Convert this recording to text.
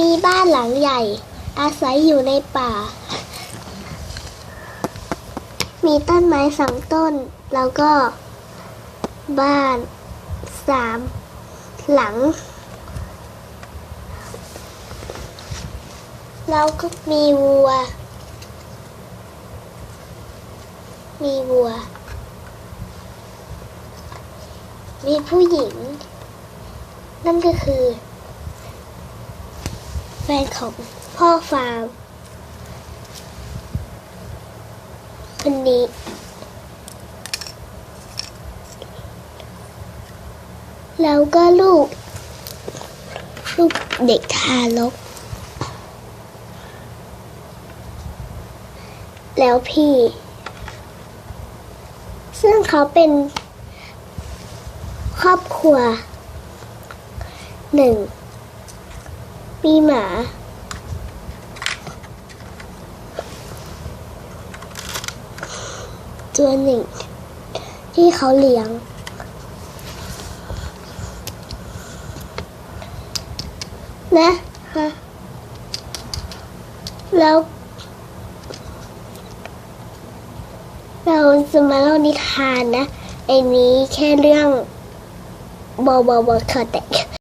มีบ้านหลังใหญ่ อาศัยอยู่ในป่า มีต้นไม้สองต้น แล้วก็ บ้านสามหลัง แล้วก็มีวัว มีวัว มีผู้หญิง นั่นก็คือ แฟนของพ่อฟาร์มคนนี้ แล้วก็ลูก ลูกเด็กทารก แล้วพี่ ซึ่งเขาเป็นครอบครัวหนึ่ง มีหมา ตัวหนึ่ง ที่เขาเลี้ยง นะฮะแล้วเราจะมาเล่านิทานนะไอ้นี้แค่เรื่องบอบอบอคอแตก